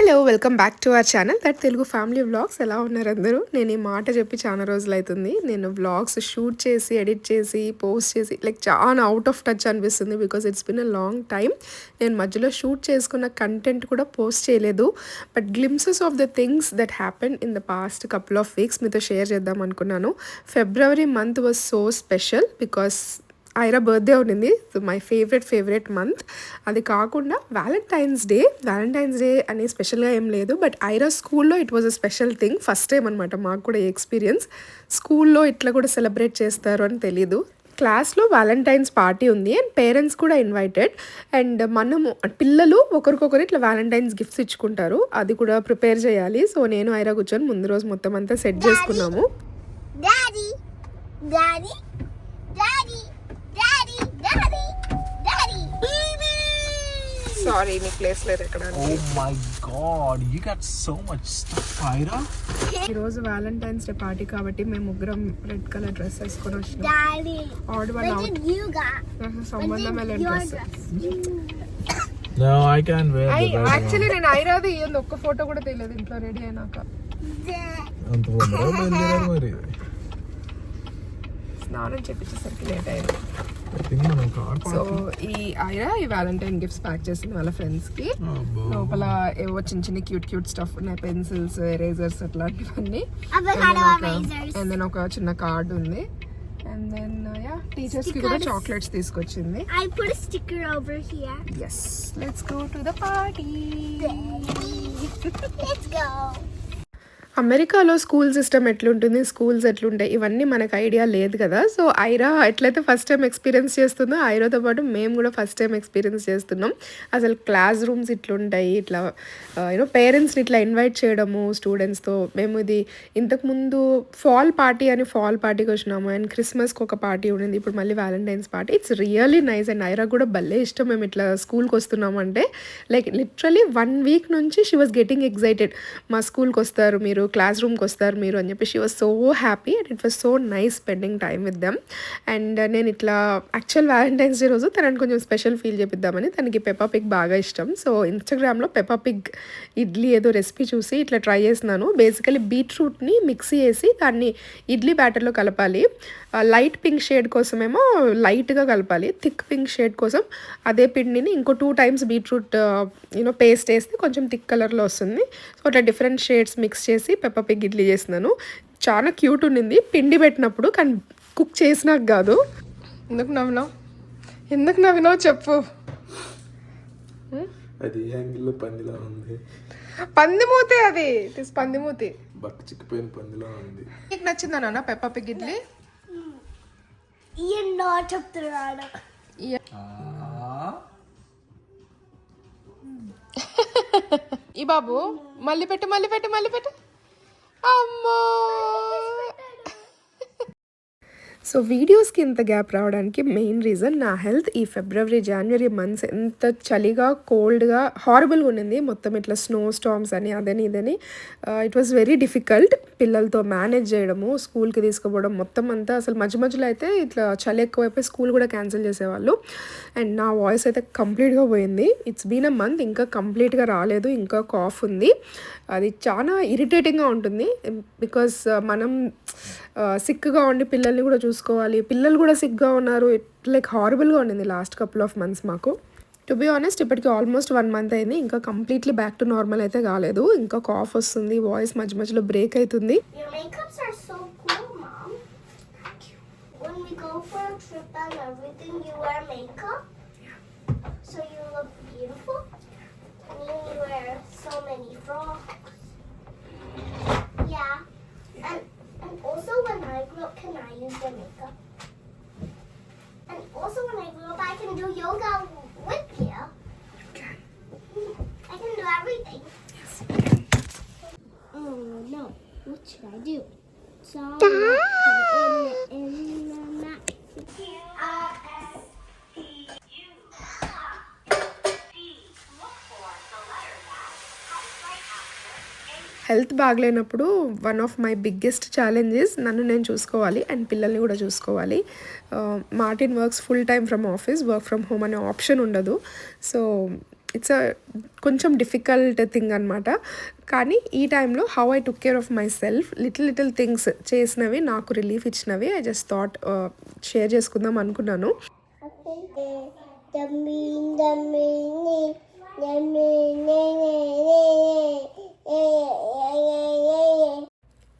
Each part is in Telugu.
Hello welcome back to our channel that Telugu family vlogs ఎలా ఉన్నారు అందరూ? నేను ఈ మాట చెప్పి చాలా రోజులు అవుతుంది నేను వ్లాగ్స్ షూట్ చేసి ఎడిట్ చేసి పోస్ట్ చేసి లైక్ చాలా అవుట్ ఆఫ్ టచ్ అనిపిస్తుంది because it's been a long time నేను మధ్యలో షూట్ చేసుకున్న కంటెంట్ కూడా పోస్ట్ చేయలేదు. But glimpses of the things that happen in the past couple of weeks మీతో షేర్ చేద్దాం అనుకున్నాను. February month was so special because Ira birthday ఉండింది. మై ఫేవరెట్ ఫేవరెట్ మంత్ అది కాకుండా వ్యాలంటైన్స్ డే వ్యాలంటైన్స్ డే అనే స్పెషల్గా ఏం లేదు. బట్ ఐరా స్కూల్లో it was a special thing first time అనమాట మాకు కూడా ఈ ఎక్స్పీరియన్స్ స్కూల్లో ఇట్లా కూడా సెలబ్రేట్ చేస్తారు అని తెలీదు. క్లాస్లో వ్యాలంటైన్స్ పార్టీ ఉంది. అండ్ పేరెంట్స్ కూడా ఇన్వైటెడ్ అండ్ మనము పిల్లలు ఒకరికొకరు ఇట్లా వ్యాలంటైన్స్ గిఫ్ట్స్ ఇచ్చుకుంటారు. అది కూడా ప్రిపేర్ చేయాలి. సో నేను ఐరా కూర్చొని ముందు రోజు మొత్తం అంతా సెట్ చేసుకున్నాము. Daddy, Daddy, Daddy, సారీ మీ ప్లేస్ లేదు ఎక్కడ Oh my god, you got so much stuff, Ira. ఈరోజు వ్యాలంటైన్స్ డే పార్టీ కాబట్టి మేము ముగ్గురం రెడ్ కలర్ డ్రెస్ వేసుకొని వచ్చినాం Daddy. Odd one What out did you got? సంబంధం What did లేని your dress dress? No, I can't wear the red one. Actually నేను ఐరాది ఇయ్యంది ఒక్క ఫోటో కూడా తెలియదు ఇంట్లో రెడీ అయినాక అంత మరి స్నానం చేపించేసరికి లేట్ అయింది సో ఈ ఐరా ఈ వ్యాలంటైన్ గిఫ్ట్స్ ప్యాక్ చేసింది వాళ్ళ ఫ్రెండ్స్కి లోపల ఏవో చిన్న చిన్న క్యూట్ క్యూట్ స్టఫ్ ఉన్నాయి పెన్సిల్స్ ఎరేజర్స్ అట్లాంటివన్నీ. అండ్ దెన్ ఒక చిన్న కార్డ్ ఉంది అండ్ దెన్ యా టీచర్స్కి కూడా. చాక్లెట్స్ తీసుకొచ్చింది I put a sticker over here. Yes let's go to the party Let's go. అమెరికాలో స్కూల్ సిస్టమ్ ఎట్లుంటుంది స్కూల్స్ ఎట్లుంటాయి ఇవన్నీ మనకు ఐడియా లేదు కదా. సో ఐరా ఎట్లయితే ఫస్ట్ టైం ఎక్స్పీరియన్స్ చేస్తుందో ఐరాతో పాటు మేము కూడా ఫస్ట్ టైం ఎక్స్పీరియన్స్ చేస్తున్నాం. అసలు క్లాస్ రూమ్స్ ఇట్లుంటాయి ఇట్లా యూనో పేరెంట్స్ని ఇట్లా ఇన్వైట్ చేయడము స్టూడెంట్స్తో మేము ఇది ఇంతకుముందు ఫాల్ పార్టీ అని ఫాల్ పార్టీకి వచ్చినాము. అండ్ క్రిస్మస్కి ఒక పార్టీ ఉండింది. ఇప్పుడు మళ్ళీ valentine's party it's really nice and Ira కూడా భలే ఇష్టం. మేము ఇట్లా స్కూల్కి వస్తున్నాము అంటే లైక్ లిటరలీ వన్ వీక్ నుంచి షీ వాస్ గెటింగ్ ఎక్సైటెడ్ మా స్కూల్కి వస్తారు మీరు క్లాస్ రూమ్కి వస్తారు మీరు అని చెప్పి. She was so happy and it was so nice spending time with them and నేను ఇట్లా యాక్చువల్ వ్యాలంటైన్స్ డే రోజు తనని కొంచెం స్పెషల్ ఫీల్ చేపిద్దామని తనకి పెప్పా పిగ్ బాగా ఇష్టం. సో ఇన్స్టాగ్రామ్లో పెప్పా పిగ్ ఇడ్లీ ఏదో రెసిపీ చూసి ఇట్లా ట్రై చేస్తున్నాను. బేసికలీ బీట్రూట్ని మిక్సీ వేసి దాన్ని ఇడ్లీ బ్యాటర్లో కలపాలి. లైట్ పింక్ షేడ్ కోసమేమో లైట్గా కలపాలి. థిక్ పింక్ షేడ్ కోసం అదే పిండిని ఇంకో two times beetroot you know paste వేస్తే కొంచెం థిక్ కలర్లో వస్తుంది. సో అట్లా డిఫరెంట్ షేడ్స్ మిక్స్ చేసి పెప్ప పిగ్ ఇడ్లీ చేస్తున్నాను చాలా క్యూట్ ఉండింది. పిండి పెట్టినప్పుడు కానీ కుక్ చేసినాక కాదు. ఎందుకు నవ్వినావు? ఎందుకు నవ్వినావు చెప్పు. అది యాంగిల్లో పందిలా ఉంది. పందిమూతి అది. ఇస్ పందిమూతి. బట్ట చిక్కిపోయిన పందిలా ఉంది. నీకు నచ్చిందా నాన్న Peppa pig idli? the rada. ఈ బాబు మళ్ళీ పెట్టు మళ్ళీ పెట్టు మళ్ళీ పెట్టు. సో వీడియోస్కి ఇంత గ్యాప్ రావడానికి మెయిన్ రీజన్ నా హెల్త్ ఈ ఫిబ్రవరి జనవరి మంత్స్ ఎంత చలిగా కోల్డ్గా హారబుల్గా ఉండింది. మొత్తం ఇట్లా స్నో స్టామ్స్ అని అదని ఇదని. ఇట్ వాస్ వెరీ డిఫికల్ట్ పిల్లలతో మేనేజ్ చేయడము స్కూల్కి తీసుకుపోవడం మొత్తం అంతా. అసలు మధ్య మధ్యలో అయితే ఇట్లా చలి ఎక్కువైపోయి స్కూల్ కూడా క్యాన్సిల్ చేసేవాళ్ళు. అండ్ నా వాయిస్ అయితే కంప్లీట్గా పోయింది. ఇట్స్ బీన్ అ మంత్ ఇంకా కంప్లీట్గా రాలేదు ఇంకా కాఫ్ ఉంది. అది చాలా ఇరిటేటింగ్గా ఉంటుంది. బికాస్ మనం సిక్గా ఉండి పిల్లల్ని కూడా చూసుకోవాలి. పిల్లలు కూడా సిక్గా ఉన్నారు. లైక్ హారబుల్గా ఉండింది లాస్ట్ కపుల్ ఆఫ్ మంత్స్ మాకు. టు బి ఆనెస్ట్ ఇప్పటికి ఆల్మోస్ట్ వన్ మంత్ అయింది. ఇంకా కంప్లీట్లీ బ్యాక్ టు నార్మల్ అయితే కాలేదు. ఇంకా కాఫ్ వస్తుంది వాయిస్ మధ్య మధ్యలో బ్రేక్ అవుతుంది. So cool, Mom. So many frogs. Yeah. And, and also when I grow up, can I use the makeup? And also when I grow up, I can do yoga with you. I can do everything. Yes. Oh no, what should I do? So in, health బాగలేనప్పుడు one of my biggest challenges నన్ను నేను చూసుకోవాలి అండ్ పిల్లల్ని కూడా చూసుకోవాలి Martin works full time from office work from home అనే ఆప్షన్ ఉండదు సో ఇట్స్ అ కొంచెం డిఫికల్ట్ థింగ్ అనమాట కానీ ఈ టైంలో how I took care of my self little little things చేసినవి నాకు రిలీఫ్ ఇచ్చినవి ఐ జస్ట్ థాట్ షేర్ చేసుకుందాం అనుకున్నాను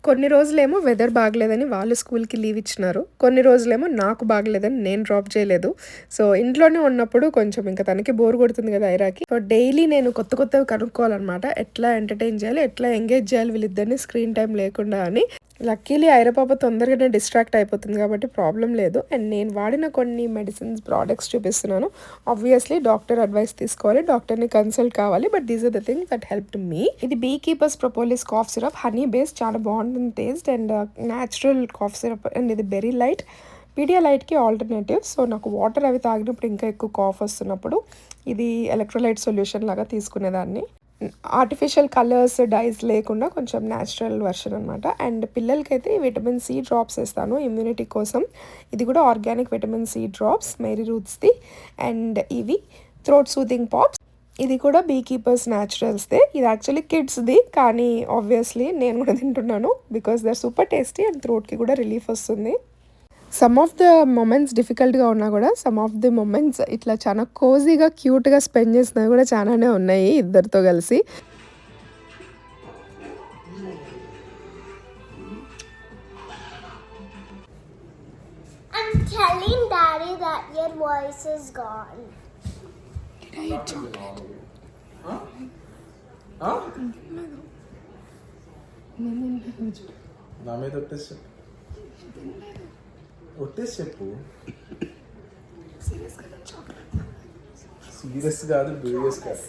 కొన్ని రోజులేమో వెదర్ బాగలేదని వాళ్ళు స్కూల్కి లీవ్ ఇచ్చినారు. కొన్ని రోజులేమో నాకు బాగలేదని నేను డ్రాప్ చేయలేదు. సో ఇంట్లోనే ఉన్నప్పుడు కొంచెం ఇంకా తనకి బోర్ కొడుతుంది కదా ఐరాకి. సో డైలీ నేను కొత్త కొత్తవి కనుక్కోవాలన్నమాట. ఎట్లా ఎంటర్టైన్ చేయాలి ఎట్లా ఎంగేజ్ చేయాలి వీళ్ళిద్దరిని స్క్రీన్ టైం లేకుండా అని. లక్కీలీ ఐరపాప తొందరగానే డిస్ట్రాక్ట్ అయిపోతుంది కాబట్టి ప్రాబ్లం లేదు. అండ్ నేను వాడిన కొన్ని మెడిసిన్స్ ప్రోడక్ట్స్ చూపిస్తున్నాను. ఆబ్వియస్లీ డాక్టర్ అడ్వైస్ తీసుకోవాలి. డాక్టర్ని కన్సల్ట్ కావాలి. But these are the things that help me ఇది bee keepers propolis cough syrup honey base చాలా బాగుంటుంది taste and natural cough syrup and ఇది బెరీ లైట్ పీడియాలైట్కి ఆల్టర్నేటివ్ సో నాకు వాటర్ అవి తాగినప్పుడు ఇంకా ఎక్కువ కాఫ్ వస్తున్నప్పుడు ఇది ఎలక్ట్రోలైట్ సొల్యూషన్ లాగా తీసుకునేదాన్ని. ఆర్టిఫిషియల్ కలర్స్ డైస్ లేకుండా కొంచెం న్యాచురల్ వర్షన్ అనమాట అండ్ పిల్లలకైతే విటమిన్ సి డ్రాప్స్ ఇస్తాను ఇమ్యూనిటీ కోసం. ఇది కూడా organic vitamin C drops Mary రూట్స్ది and ఇవి థ్రోట్ సూదింగ్ పాప్స్ ఇది కూడా బీ కీపర్స్ న్యాచురల్స్దే ఇది యాక్చువల్లీ కిడ్స్ది కానీ ఆబ్వియస్లీ నేను కూడా తింటున్నాను because they're super tasty and థ్రోట్కి కూడా రిలీఫ్ వస్తుంది. సమ్ ఆఫ్ ద మొమెంట్స్ డిఫికల్ట్గా ఉన్నా కూడా సమ్ ఆఫ్ ది మొమెంట్స్ ఇట్లా చాలా కోజీగా క్యూట్గా స్పెండ్ చేసినవి కూడా చాలానే ఉన్నాయి ఇద్దరితో కలిసి. I'm telling Daddy that your voice is gone. నా మీద ఒట్టేసి చెప్పు సీరియస్ కాదు డూరియస్ కాదు.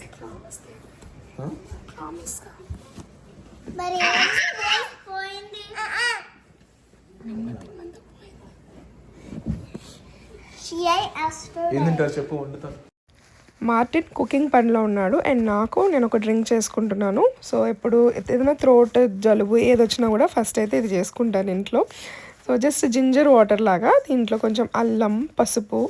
ఏం తింటారు చెప్పు వండుతాను మార్టిన్ కుకింగ్ పనిలో ఉన్నాడు. అండ్ నాకు నేను ఒక డ్రింక్ చేసుకుంటున్నాను. సో ఎప్పుడు ఏదైనా థ్రోట్ జలుబు ఏది వచ్చినా కూడా ఫస్ట్ అయితే ఇది చేసుకుంటాను ఇంట్లో. సో జస్ట్ జింజర్ వాటర్ లాగా దీంట్లో కొంచెం అల్లం పసుపు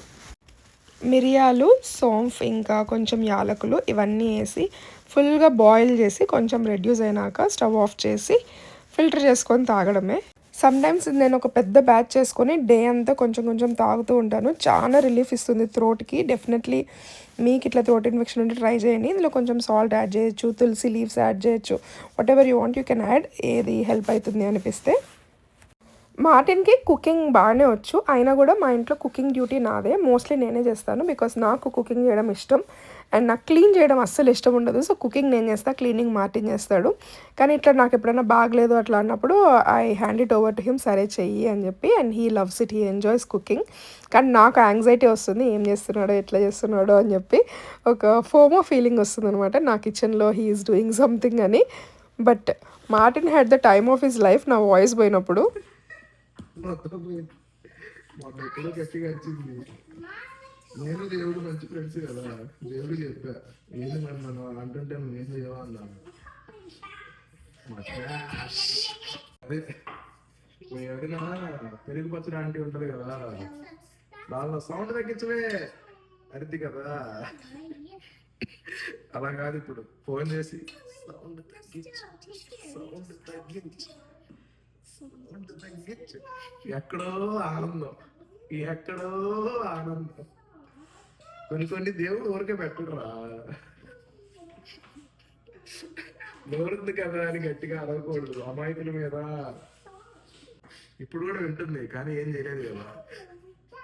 మిరియాలు సోంఫ్ ఇంకా కొంచెం యాలకులు ఇవన్నీ వేసి ఫుల్గా బాయిల్ చేసి కొంచెం రెడ్యూస్ అయినాక స్టవ్ ఆఫ్ చేసి ఫిల్టర్ చేసుకొని తాగడమే. సమ్టైమ్స్ నేను ఒక పెద్ద బ్యాచ్ చేసుకొని డే అంతా కొంచెం కొంచెం తాగుతూ ఉంటాను. చాలా రిలీఫ్ ఇస్తుంది థ్రోట్కి డెఫినెట్లీ మీకు ఇట్లా థ్రోట్ ఇన్ఫెక్షన్ ఉంటే ట్రై చేయండి. ఇందులో కొంచెం సాల్ట్ యాడ్ చేయొచ్చు తులసి లీవ్స్ యాడ్ చేయొచ్చు. What you want you can add ఏది హెల్ప్ అవుతుంది అనిపిస్తే. మార్టిన్కి కుకింగ్ బాగానే వచ్చు. అయినా కూడా మా ఇంట్లో కుకింగ్ డ్యూటీ నాదే. మోస్ట్లీ నేనే చేస్తాను బికాస్ నాకు కుకింగ్ చేయడం ఇష్టం. అండ్ నాకు క్లీన్ చేయడం అస్సలు ఇష్టం ఉండదు. సో కుకింగ్ నేను చేస్తా క్లీనింగ్ మార్టిన్ చేస్తాడు. కానీ ఇట్లా నాకు ఎప్పుడైనా బాగలేదు అట్లా అన్నప్పుడు I hand it over to him సరే చెయ్యి అని చెప్పి and he loves it he enjoys cooking. కానీ నాకు యాంగ్జైటీ వస్తుంది. ఏం చేస్తున్నాడో ఎట్లా చేస్తున్నాడో అని చెప్పి ఒక ఫోమో ఫీలింగ్ వస్తుంది అనమాట నా కిచెన్లో హీ ఈస్ డూయింగ్ సంథింగ్ అని. But Martin had the time of his life. నా వాయిస్ పోయినప్పుడు మొన్న ఎక్కడో గట్టిగా వచ్చింది నేను దేవుడు మంచి ఫ్రెండ్స్ కదా. దేవుడు చెప్పా. ఏంది మరి మనం అంటుంటే నువ్వు ఏం చేయవా అన్నాను. అదే మీ వదిన పెరుగు పచ్చడి ఆంటీ ఉంటది కదా. దానిలో సౌండ్ తగ్గించవే. అరిది కదా. అలా కాదు ఇప్పుడు. ఫోన్ చేసి సౌండ్ తగ్గించు. సౌండ్ తగ్గించు. ఎక్కడో ఆనందం. ఎక్కడో ఆనందం. కొన్ని కొన్ని దేవుడు ఊరికే పెట్టుడురా నోరుంది కదా అని గట్టిగా అడగకూడదు. అమాయకుల మీద ఇప్పుడు కూడా వింటుంది కానీ ఏం చేయలేదు కదా.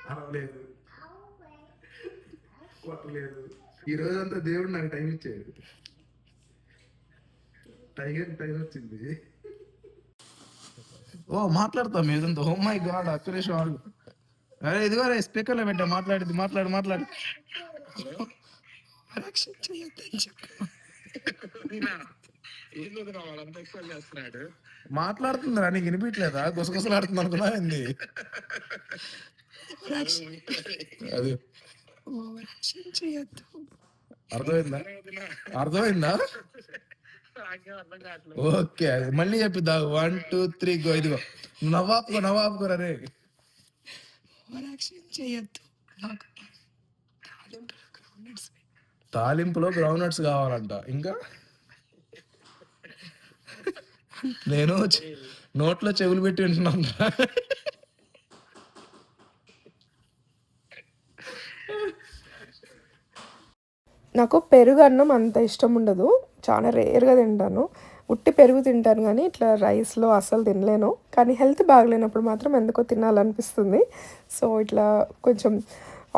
అనలేదు కొట్టలేదు ఈ రోజంతా దేవుడు నాకు టైం ఇచ్చాడు. టైగర్ టైం వచ్చింది. ఓ మాట్లాడతాం ఏదంతా ఓ మై గాడ్ అక్కడే షాక్ అరే ఇదిగో రే స్పీకర్లో పెట్టా మాట్లాడింది మాట్లాడు మాట్లాడు. మాట్లాడుతుందిరా నీకు వినిపించలేదా? గుసగుసలాడుతుంది అనుకున్నా ఏంది? అది. అర్థమైందా? అర్థమైందా? ఓకే అది మళ్ళీ చెప్పిద్దా వన్ టూ త్రీ గో ఇదిగో. నువ్వు నవ్వాపుకో నవ్వాపుకోరా రే. తాలింపులో గ్రౌండ్ నట్స్ కావాలంట. ఇంకా? నేను నోట్లో చెవులు పెట్టి వింటున్నాను నాకు పెరుగు అన్నం అంత ఇష్టం ఉండదు. చాలా రేర్గా తింటాను. ఉట్టి పెరుగు తింటాను కానీ ఇట్లా రైస్లో అస్సలు తినలేను. కానీ హెల్త్ బాగలేనప్పుడు మాత్రం ఎందుకో తినాలనిపిస్తుంది. సో ఇట్లా కొంచెం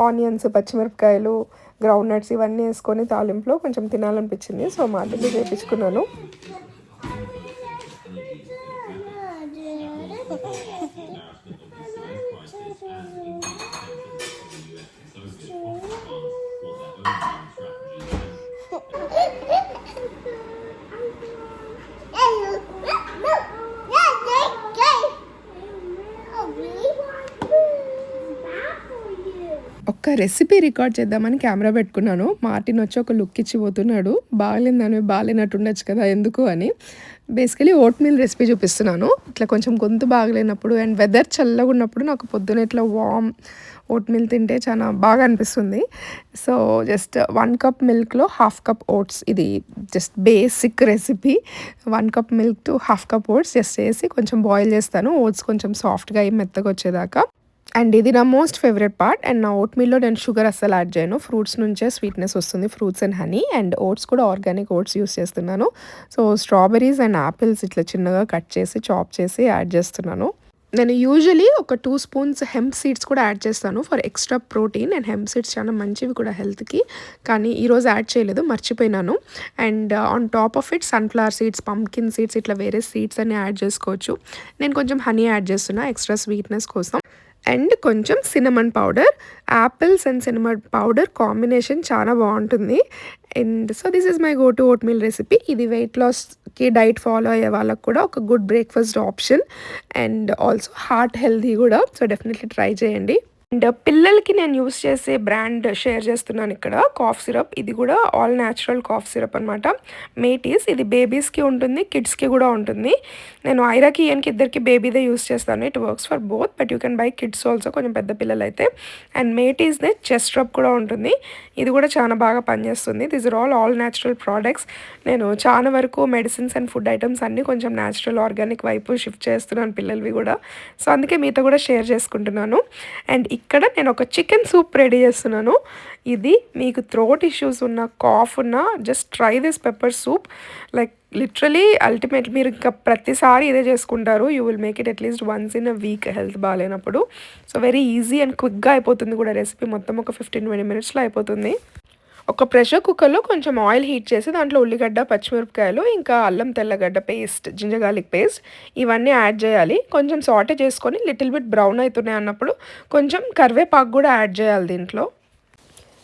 ఆనియన్స్ పచ్చిమిరపకాయలు గ్రౌండ్ నట్స్ ఇవన్నీ వేసుకొని తాలింపులో కొంచెం తినాలనిపించింది. సో మా మార్కెట్లో చేయించుకున్నాను ఒక్క రెసిపీ రికార్డ్ చేద్దామని కెమెరా పెట్టుకున్నాను. మార్టిన్ వచ్చి ఒక లుక్ ఇచ్చి పోతున్నాడు. బాగాలేదని బాగాలేనట్టు ఉండొచ్చు కదా ఎందుకు అని. బేసికలీ ఓట్ మీల్ రెసిపీ చూపిస్తున్నాను. ఇట్లా కొంచెం గొంతు బాగలేనప్పుడు అండ్ వెదర్ చల్లగా ఉన్నప్పుడు నాకు పొద్దున ఇట్లా వామ్ ఓట్ మిల్ తింటే చాలా బాగా అనిపిస్తుంది. సో జస్ట్ వన్ కప్ మిల్క్లో హాఫ్ కప్ ఓట్స్ ఇది just basic recipe one cup milk to half cup oats just వేసి కొంచెం బాయిల్ చేస్తాను. ఓట్స్ కొంచెం సాఫ్ట్గా అయ్యి మెత్తగా వచ్చేదాకా. అండ్ ఇది నా మోస్ట్ ఫేవరెట్ పార్ట్ అండ్ నా ఓట్మీల్లో నేను షుగర్ అస్సలు యాడ్ చేయను. ఫ్రూట్స్ నుంచే స్వీట్నెస్ వస్తుంది fruits and honey and oats కూడా ఆర్గానిక్ ఓట్స్ యూస్ చేస్తున్నాను. సో స్ట్రాబెరీస్ అండ్ యాపిల్స్ ఇట్లా చిన్నగా కట్ చేసి చాప్ చేసి యాడ్ చేస్తున్నాను. నేను యూజువలీ ఒక టూ స్పూన్స్ హెంప్ సీడ్స్ కూడా యాడ్ చేస్తాను for extra protein and hemp seeds చాలా మంచివి కూడా హెల్త్కి. కానీ ఈరోజు యాడ్ చేయలేదు మర్చిపోయినాను. And on top of it sunflower seeds pumpkin seeds ఇట్లా వేరే సీడ్స్ అన్ని యాడ్ చేసుకోవచ్చు. నేను కొంచెం హనీ యాడ్ చేస్తున్నా ఎక్స్ట్రా స్వీట్నెస్ కోసం. అండ్ కొంచెం cinnamon powder. Apples and cinnamon powder combination చాలా బాగుంటుంది. And so this is my go to oatmeal recipe. ఇది వెయిట్ లాస్కి డైట్ ఫాలో అయ్యే వాళ్ళకు కూడా ఒక good breakfast option. And also heart healthy కూడా. సో డెఫినెట్లీ ట్రై చేయండి. అండ్ పిల్లలకి నేను యూస్ చేసే బ్రాండ్ షేర్ చేస్తున్నాను ఇక్కడ. Cough syrup. ఇది కూడా ఆల్ న్యాచురల్ కాఫ్ సిరప్ అనమాట మేటీస్. ఇది బేబీస్కి ఉంటుంది కిడ్స్కి కూడా ఉంటుంది. నేను ఐరాకి ఈయనకి ఇద్దరికి బేబీదే యూస్ చేస్తాను. It works for both but you can buy kids also కొంచెం పెద్ద పిల్లలు అయితే అండ్ మేటీస్దే చెస్ట్ రబ్ కూడా ఉంటుంది. ఇది కూడా చాలా బాగా పనిచేస్తుంది. This are all all natural products. నేను చాలా వరకు మెడిసిన్స్ అండ్ ఫుడ్ ఐటమ్స్ అన్నీ కొంచెం న్యాచురల్ ఆర్గానిక్ వైపు షిఫ్ట్ చేస్తున్నాను పిల్లలవి కూడా. సో అందుకే మీతో కూడా షేర్ చేసుకుంటున్నాను. అండ్ ఇక్కడ నేను ఒక చికెన్ సూప్ రెడీ చేస్తున్నాను. ఇది మీకు థ్రోట్ ఇష్యూస్ ఉన్న కాఫ్ ఉన్న just try this pepper soup. Like literally ultimate మీరు ఇంకా ప్రతిసారి ఇదే చేసుకుంటారు. You will make it at least once in a week health బాగాలేనప్పుడు. సో వెరీ ఈజీ అండ్ క్విక్గా అయిపోతుంది కూడా రెసిపీ. మొత్తం ఒక ఫిఫ్టీన్ ట్వంటీ మినిట్స్లో అయిపోతుంది. ఒక ప్రెషర్ కుక్కర్లో కొంచెం ఆయిల్ హీట్ చేసి దాంట్లో ఉల్లిగడ్డ పచ్చిమిరపకాయలు ఇంకా అల్లం తెల్లగడ్డ పేస్ట్ జింజర్ గార్లిక్ పేస్ట్ ఇవన్నీ యాడ్ చేయాలి. కొంచెం సాటే చేసుకొని లిటిల్ బిట్ బ్రౌన్ అవుతున్నాయి అన్నప్పుడు కొంచెం కరివేపాకు కూడా యాడ్ చేయాలి దీంట్లో.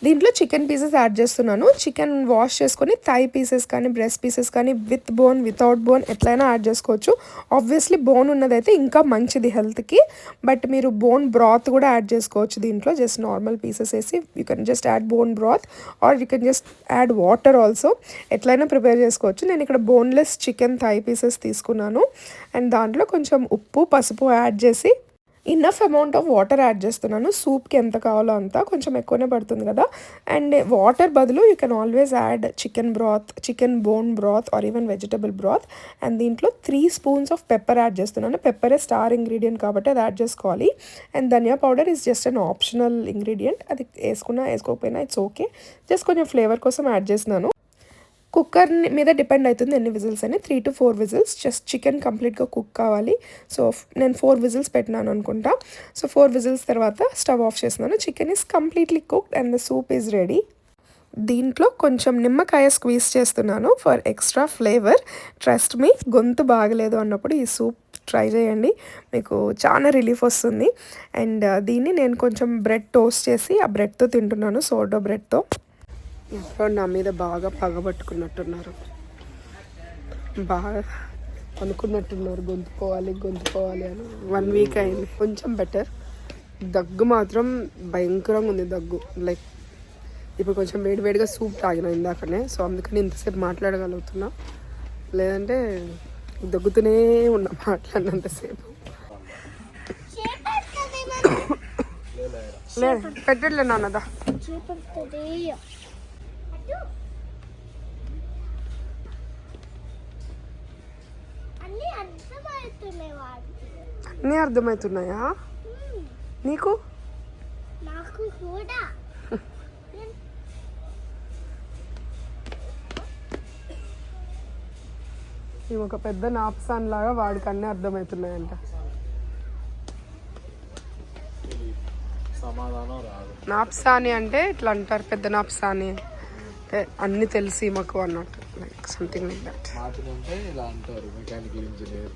దీంట్లో చికెన్ పీసెస్ యాడ్ చేస్తున్నాను. చికెన్ వాష్ చేసుకొని థై పీసెస్ కానీ బ్రెస్ట్ పీసెస్ కానీ విత్ బోన్ వితౌట్ బోన్ ఎట్లయినా యాడ్ చేసుకోవచ్చు. ఆబ్వియస్లీ బోన్ ఉన్నదైతే ఇంకా మంచిది హెల్త్కి బట్ మీరు బోన్ బ్రాత్ కూడా యాడ్ చేసుకోవచ్చు దీంట్లో. జస్ట్ నార్మల్ పీసెస్ వేసి you can just add bone broth or you can just add water also ఎట్లయినా ప్రిపేర్ చేసుకోవచ్చు. నేను ఇక్కడ బోన్లెస్ చికెన్ థై పీసెస్ తీసుకున్నాను. అండ్ దాంట్లో కొంచెం ఉప్పు పసుపు యాడ్ చేసి enough amount of water add చేస్తున్నాను. సూప్కి ఎంత కావాలో అంత కొంచెం ఎక్కువనే పడుతుంది కదా. అండ్ వాటర్ బదులు you can always add chicken broth chicken bone broth or even vegetable broth and దీంట్లో three spoons of pepper add చేస్తున్నాను. పెప్పరే స్టార్ ఇంగ్రీడియంట్ కాబట్టి అది యాడ్ చేసుకోవాలి. And dhaniya powder is just an optional ingredient అది వేసుకున్నా వేసుకోకపోయినా ఇట్స్ ఓకే జస్ట్ కొంచెం ఫ్లేవర్ కోసం యాడ్ చేస్తున్నాను. కుక్కర్ మీద డిపెండ్ అవుతుంది ఎన్ని విజిల్స్ అని. Three to four whistles. Just chicken కంప్లీట్గా కుక్ కావాలి. సో నేను ఫోర్ విజిల్స్ పెట్టినాను అనుకుంటా. సో ఫోర్ విజిల్స్ తర్వాత స్టవ్ ఆఫ్ చేస్తున్నాను. Chicken is completely cooked and the soup is ready. దీంట్లో కొంచెం నిమ్మకాయ స్క్వీజ్ చేస్తున్నాను for extra flavour. Trust me గొంతు బాగలేదు అన్నప్పుడు ఈ సూప్ ట్రై చేయండి. మీకు చాలా రిలీఫ్ వస్తుంది. అండ్ దీన్ని నేను కొంచెం బ్రెడ్ టోస్ట్ చేసి ఆ బ్రెడ్తో తింటున్నాను సోడో బ్రెడ్తో. ఇంట్లో నా మీద బాగా పగబట్టుకున్నట్టున్నారు. బాగా అనుకున్నట్టున్నారు గొంతుకోవాలి గొంతుకోవాలి అని. వన్ వీక్ అయింది. కొంచెం బెటర్ దగ్గు మాత్రం భయంకరంగా ఉంది దగ్గు. లైక్ ఇప్పుడు కొంచెం వేడివేడిగా సూప్ తాగిన ఇందాకనే. సో అందుకని ఇంతసేపు మాట్లాడగలుగుతున్నా. లేదంటే దగ్గుతూనే ఉన్నా మాట్లాడినంతసేపు. లేదు. పెట్టట్లే నాన్నదా అన్నీ అర్థమవుతున్నాయి వాడికి అన్నీ అర్థమవుతున్నాయా. నీకు? నాకు కూడా. ఇవి ఒక పెద్ద నాప్సాన్ లాగా వాడికి అన్నీ అర్థమవుతున్నాయంట. సమాధానం రాదు. నాప్సాని అంటే ఇట్లా అంటారు పెద్ద నాప్సాని. అన్నీ తెలిసి మాకు అన్నట్టు లైక్ సంథింగ్ లైక్ దట్ మాటినంటే ఇలా అంటారు మెకానికల్ ఇంజనీర్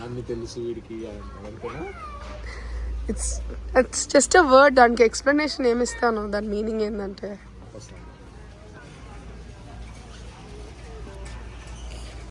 అన్ని తెలుసు వీడికి it's it's just a word దానికి ఎక్స్ప్లెనేషన్ ఏమి ఇస్తాను? దాని మీనింగ్ ఏంటంటే